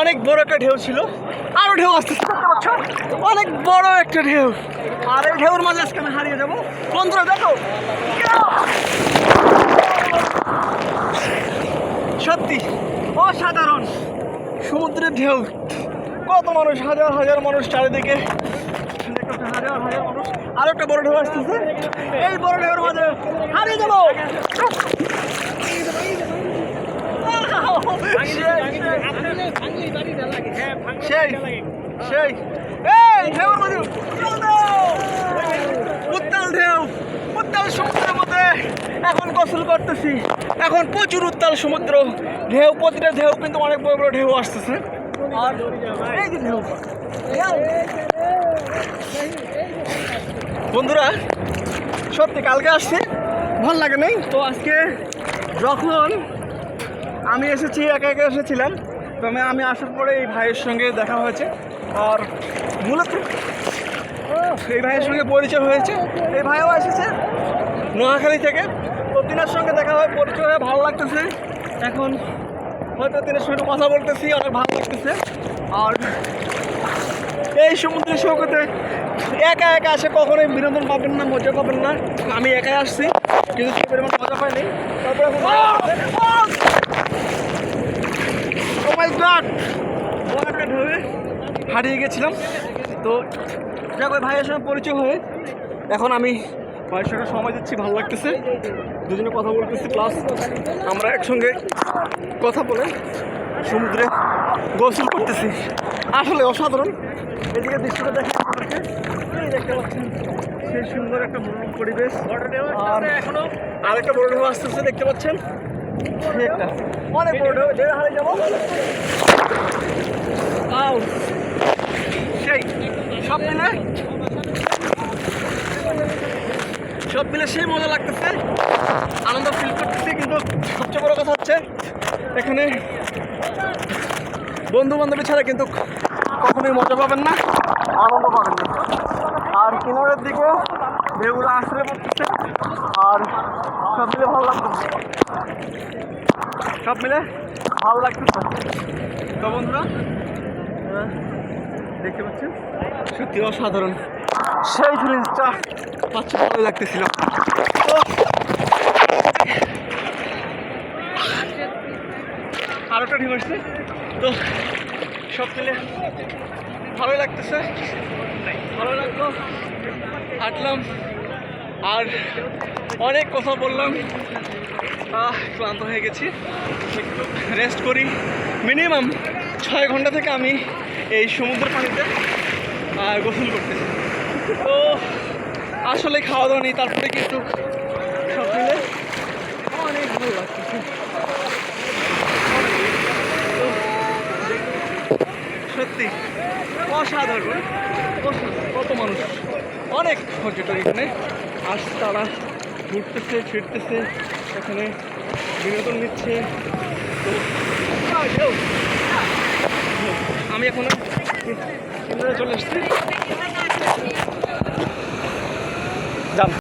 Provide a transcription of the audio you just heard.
অনেক বড় একটা ঢেউ ছিল। আরও ঢেউ দেখতে অনেক বড় একটা ঢেউ। আর এই ঢেউর মাঝে আজকে আমি হারিয়ে যাব। বন্ধুরা, দেখো। সত্যি, অসাধারণ সমুদ্রের ঢেউ। কত মানুষ, হাজার হাজার মানুষ চারিদিকে। হাজার হাজার মানুষ। আরও একটা বড় ঢেউ আসতেছে। এই বড় ঢেউর মাঝে হারিয়ে যাব। সেই সেই। এই উত্তাল ঢেউ, উত্তাল সমুদ্রের মধ্যে। এখন গোসল করতেছি। এখন প্রচুর উত্তাল সমুদ্র। ঢেউ, প্রতিটা ঢেউ কিন্তু অনেক বড় বড় ঢেউ আসতেছে। আর বন্ধুরা, সত্যি কালকে আসছি। ভালো লাগে নাই? তো আজকে যখন আমি এসেছি, একা একা এসেছিলাম। তবে আমি আসার পরে এই ভাইয়ের সঙ্গে দেখা হয়েছে। আর মূলত, এই ভাইয়ের সঙ্গে পরিচয় হয়েছে। এই ভাইও এসেছে নোয়াখালী থেকে। তো তিনার সঙ্গে দেখা হয়, পরিচয় হয়ে ভালো লাগতেছে। এখন হয়তো তিনের সঙ্গে কথা বলতেছি, অনেক ভালো লাগতেছে। আর এই সমুদ্রের সৈকতে একা একা আসে কখনোই বিনোদন পাবেন না, মজা পাবেন না। আমি একাই আসছি, কিন্তু সে পরিমাণ মজা পাইনি। তারপরে ঢেউয়ে হারিয়ে গেছিলাম। তো যাক ওই ভাইয়ের সঙ্গে পরিচয় হয়ে এখন আমি ভাইয়ের সঙ্গে সময় দিচ্ছি, ভালো লাগতেছে। দুজনে কথা বলতেছি প্লাস আমরা একসঙ্গে কথা বলে সমুদ্রে গোসল করতেছি। আসলে অসাধারণ। এদিকে দৃশ্যটা দেখে দেখতে পাচ্ছেন, সেই সুন্দর একটা মনোরম পরিবেশ। আর এখনও আরেকটা ঢেউ আসতেছে, দেখতে পাচ্ছেন। অনেক বড় যাব সেই সব মিলে সব মিলে সেই মজা লাগতেছে। আনন্দ ফিল করতেছি, কিন্তু সবচেয়ে বড় কথা হচ্ছে এখানে বন্ধু বান্ধবী ছাড়া কিন্তু কখনোই মজা পাবেন না। আনন্দ পাবেন না আর কিনারের দিকেও ঢেউগুলো আসলে পড়তেছে আর সব মিলে ভালো লাগতেছে সব মিলে? ভালো লাগতেছে তো। বন্ধুরা দেখতে পাচ্ছেন? সত্যি অসাধারণ। সেই ফিলিংসটা পাচ্ছে ভালো লাগতেছিল। তো আরও একটা ঢিম আসছে। তো সব মিলে ভালো লাগতেছে। ভালো লাগল। হাঁটলাম। আর অনেক কথা বললাম। ক্লান্ত হয়ে গেছি। একটু রেস্ট করি। মিনিমাম ছয় ঘণ্টা থেকে আমি এই সমুদ্র পানিতে গোসল করতেছি। তো আসলে খাওয়া দাওয়া নেই, তারপরে কিন্তু সব মিলে অনেক ভালো লাগতেছে সত্যি, অসাধারণ। কত মানুষ। অনেক পর্যটক এখানে। আসছে তারা ঘুরতেছে ফিরতেছে এখানে বিনোদন নিচ্ছে তো। আমি এখন চলে এসেছি